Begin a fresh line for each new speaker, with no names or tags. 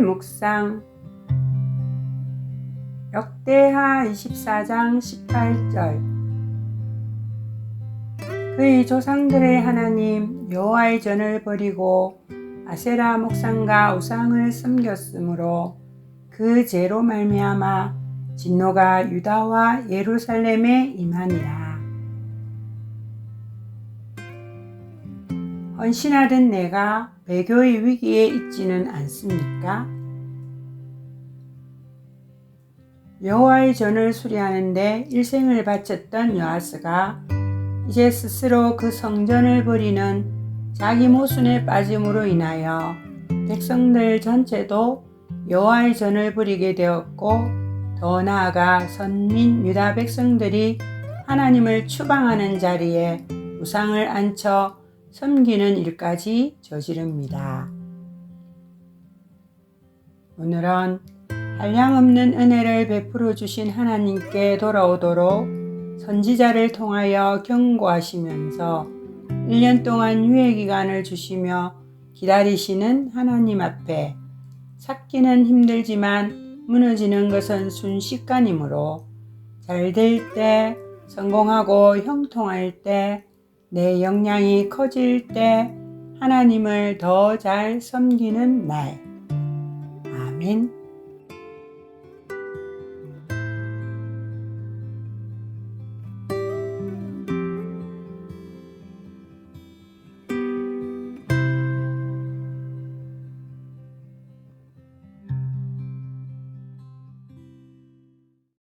묵상 역대하 24장 18절 그의 조상들의 하나님 여호와의 전을 버리고 아세라 목상과 우상을 섬겼으므로 그 죄로 말미암아 진노가 유다와 예루살렘에 임하니라. 헌신하던 내가 배교의 위기에 있지는 않습니까? 여호와의 전을 수리하는데 일생을 바쳤던 요아스가 이제 스스로 그 성전을 버리는 자기 모순에 빠짐으로 인하여 백성들 전체도 여호와의 전을 버리게 되었고 더 나아가 선민 유다 백성들이 하나님을 추방하는 자리에 우상을 앉혀 섬기는 일까지 저지릅니다. 오늘은 한량없는 은혜를 베풀어 주신 하나님께 돌아오도록 선지자를 통하여 경고하시면서 1년 동안 유예 기간을 주시며 기다리시는 하나님 앞에 찾기는 힘들지만 무너지는 것은 순식간이므로 잘 될 때, 성공하고 형통할 때, 내 역량이 커질 때 하나님을 더 잘 섬기는 날. 아멘.